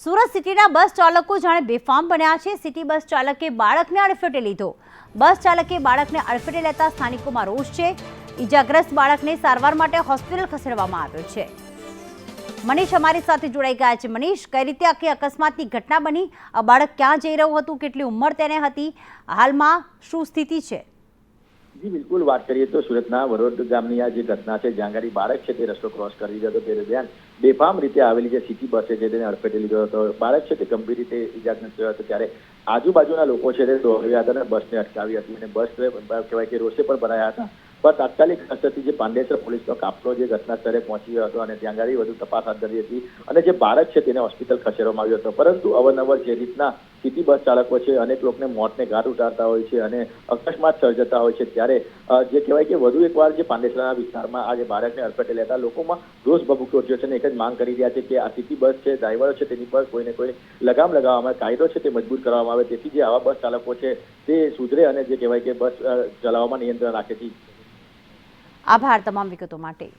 સુરત સિટીના બસ ચાલકો જાણે બેફામ બન્યા છે. સિટી બસ ચાલકે બાળકને અડફેટે લીધો. બસ ચાલકે બાળકને અડફેટે લેતા સ્થાનિકોમાં રોષ છે. ઈજાગ્રસ્ત બાળકને સારવાર માટે હોસ્પિટલ ખસેડવામાં આવ્યો છે. મનીષ અમારી સાથે જોડાઈ ગયા છે. મનીષ, કઈ રીતે આખી અકસ્માતની ઘટના બની? આ બાળક ક્યાં જઈ રહ્યું હતું? કેટલી ઉંમર તેને હતી? હાલમાં શું સ્થિતિ છે? જી, બિલકુલ વાત કરીએ તો સુરતના વરોડ ગામની આ જે ઘટના છે આગળ બાળક છે તે રસ્તો ક્રોસ કરી રહ્યો હતો, તે દરમિયાન બેફામ રીતે આવેલી જે સિટી બસ છે તેને અડફેટે લીધો હતો. બાળક છે તે ગંભીર રીતે ઇજાગ્રસ્ત થયો હતો, ત્યારે આજુબાજુના લોકો છે તે દોડ્યા હતા અને બસને અટકાવી હતી. અને બસ કહેવાય કે રોષે પણ ભરાયા હતા. પણ તાત્કાલિક અસરથી જે પાંડેસર પોલીસનો કાફલો જે ઘટના સ્થળે પહોંચી ગયો હતો અને ત્યાં આગળ વધુ તપાસ હાથ ધરી હતી અને જે બાળક છે તેને હોસ્પિટલ ખસેડવામાં આવ્યો હતો. પરંતુ અવનવર જે રીતના સિટી બસ ચાલકો છે, અનેક લોકોને મોતને ઘાટ ઉતારતા હોય છે અને અકસ્માત સર્જતા હોય છે, ત્યારે જે કહેવાય કે વધુ એકવાર જે પાંડેસરાના વિસ્તારમાં આ જે બાળકને અડફેટે લેતા લોકોમાં રોષ ભભૂકી ઉઠ્યો છે અને એક જ માંગ કરી રહ્યા છે કે આ સિટી બસ છે, ડ્રાઈવરો છે તેની પર કોઈને કોઈ લગામ લગાવવામાં કાયદો છે તે મજબૂત કરવામાં આવે, તેથી જે આવા બસ ચાલકો છે તે સુધરે અને જે કહેવાય કે બસ ચલાવવામાં નિયંત્રણ રાખે છે. આભાર તમામ વિગતો માટે.